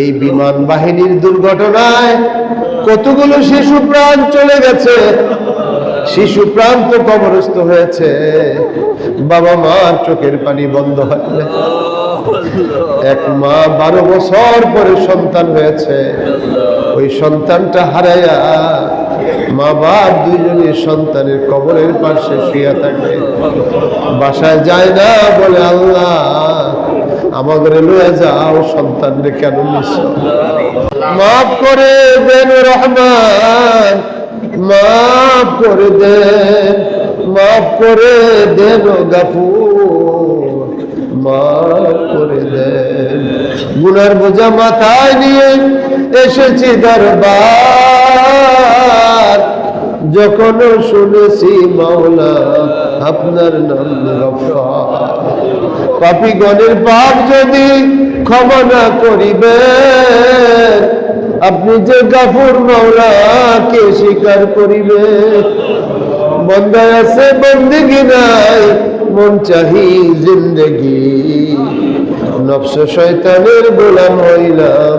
এই বিমান বাহিনীর দুর্ঘটনায় কতগুলো শিশু প্রাণ চলে গেছে? শিশু প্রাণ তো কবরস্থ হয়েছে। বাবা মার চোখের পানি বন্ধ হয়ে এক মা বারো বছর পরে সন্তান হয়েছে। ওই সন্তানটা হারাইয়া মা বাপ দুইজনের সন্তানের কবরের পাশে শুয়ে থাকে। বাসায় যায় না বলে আল্লাহ আমাদের লয়ে যাও সন্তানরে কেন নিস মাফ করে দেন রহমান, মাফ করে দেন, মাফ করে দেন গাফুর, মাফ করে দেন। গুনার বোঝা মাথায় নিয়ে এসেছি দরবার। যখন শুনেছি মাওলা, আপনার নাম পাপিগণের পাপ যদি ক্ষমা না করিবেন, আপনি যে গাফুর মাওলাকে স্বীকার করিবে? বন্দায় আছে, বন্দিগি নাই, মন চাহি জিন্দগি। নফস শয়তানের গোলাম হইলাম,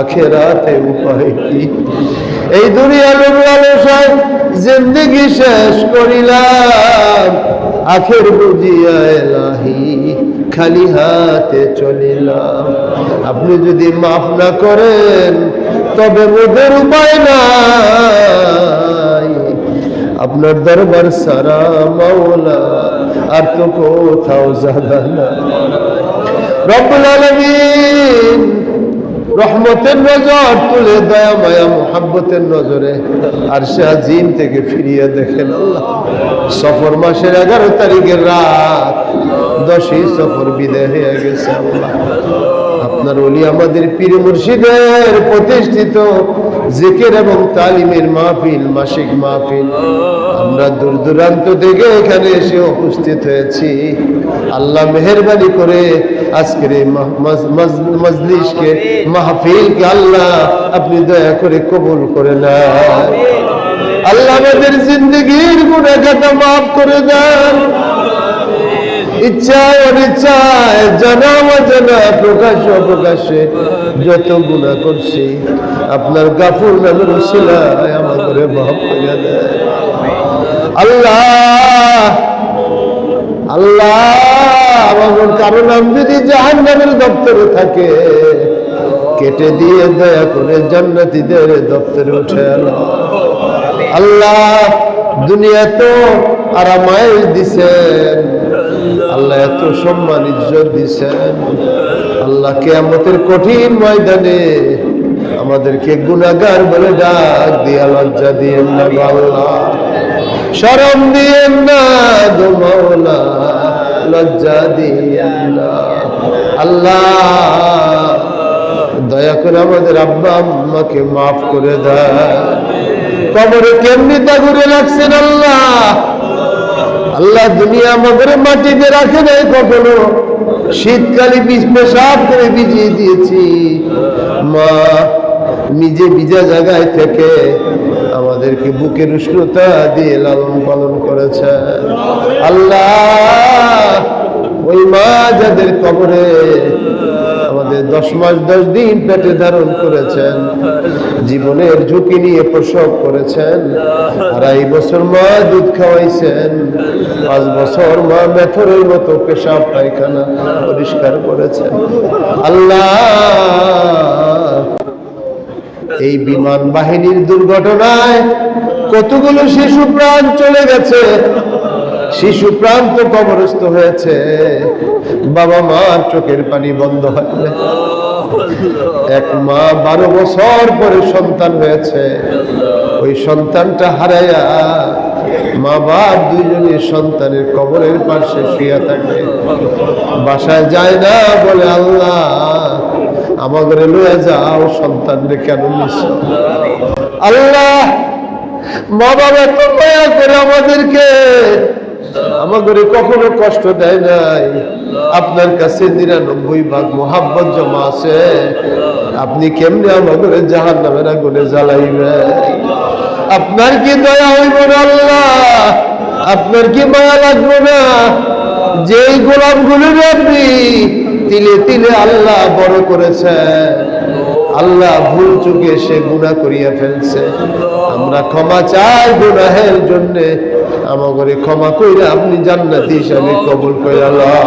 আখেরাতে উপায় কি? এই দুনিয়া লোক লালসায় জিন্দগি শেষ করিলাম। আখের বুঝিয়া এলাহি, খালি হাতে চলিলাম। আপনি যদি মাফ না করেন, তবে মোদের উপায় নাই। আপনার দরবার সারা মাওলা, আর তো কোথাও জানা না রব্বুল আলামিন রহমতের নজর তুলে দয়া মায়া, মোহাব্বতের নজরে। আর সে থেকে ফিরিয়ে দেখেন আল্লাহ। সফর মাসের এগারো তারিখের রাত, দশই সফর বিদায় হয়ে গেছে আল্লাহ। আপনার ওলি আমাদের পীর মুর্শিদের প্রতিষ্ঠিত জিকির এবং তালিমের মাহফিল, মাসিক মাহফিল। আমরা দূর দূরান্ত থেকে এখানে এসে উপস্থিত হয়েছি। আল্লাহ মেহরবানি করে আজকের এই মাহ- মাজ- মাজ- মাহফিলকে আল্লাহ আপনি দয়া করে কবুল করে নেন। আল্লাহ আমাদের জিন্দগির গুণাগাটা মাফ করে দেন। ইচ্ছায় অনিচ্ছায়, জানা অজানা, প্রকাশ অপ্রকাশে যত গুণা করছি, আপনার গাফুর নামের শিলায় আমার করে মাফ করে দেয় আল্লাহ আল্লাহ আমার যদি দপ্তরে থাকে, কেটে দিয়ে দয়া করে দপ্তরে উঠে আলো আল্লাহ দুনিয়া তো আরামায় দিছেন, আল্লাহ এত সম্মান, ইজ্জত দিছেন। আল্লাহ কেয়ামতের কঠিন ময়দানে আমাদেরকে গুনাগার বলে ডাক দিয়া লজ্জা দিয়েন না আল্লাহ। শরম দিয়েন না গো মাওলা। লজ্জা আল্লাহ, দয়া করে আমাদের আব্বা আম্মাকে মাফ করে দেয় কেমনি তা ঘুরে লাগছেন আল্লাহ? আল্লাহ দুনিয়া আমাদের মাটিতে রাখে নাই কখনো। শীতকালে বীজ পেশাব করে ভিজিয়ে দিয়েছি। মা, নিজে ভিজা জায়গায় থেকে আমাদেরকে বুকের উষ্ণতা দিয়ে লালন পালন করেছে। আল্লাহ, ওই মা যাদের কবরে আমাদের দশ মাস, দশ দিন পেটে ধারণ করেছেন, জীবনের ঝুঁকি নিয়ে প্রসব করেছেন আড়াই বছর মা দুধ খাওয়াইছেন, পাঁচ বছর মা মেথরের মতো পেশাব পায়খানা পরিষ্কার করেছেন। আল্লাহ এই বিমান বাহিনীর দুর্ঘটনায় কতগুলো শিশু প্রাণ চলে গেছে? শিশু প্রাণ তো কবরস্থ হয়েছে। বাবা মার চোখের পানি বন্ধ হয়ে এক মা বারো বছর পরে সন্তান হয়েছে। ওই সন্তানটা হারাইয়া মা বাপ দুইজনের সন্তানের কবরের পাশে শুয়ে থাকে। বাসায় যায় না বলে আল্লাহ আমাদের লয়ে যাও সন্তানরে কেন আল্লাহ, মা বাবা তো দয়া করে আমাদেরকে আমাদের কখনো কষ্ট দেয় নাই। আপনার কাছে নিরানব্বই ভাগ মোহাব্বত জমা আছে। আপনি কেমনে আমাদের জাহান নামের আগুনে জ্বালাইবেন? আপনার কি দয়া হইব না আল্লাহ? আপনার কি মায়া লাগবে না? যেই গোলাম গুলির আপনি তিলে তিলে আল্লাহ বড় করেছে। আল্লাহ ভুল চুকে সে গুণা করিয়া ফেলছে। আমরা ক্ষমা চাই গুনাহের জন্যে। আমাকে ক্ষমা কইরা আপনি জান্নাতি হিসাবে কবুল লন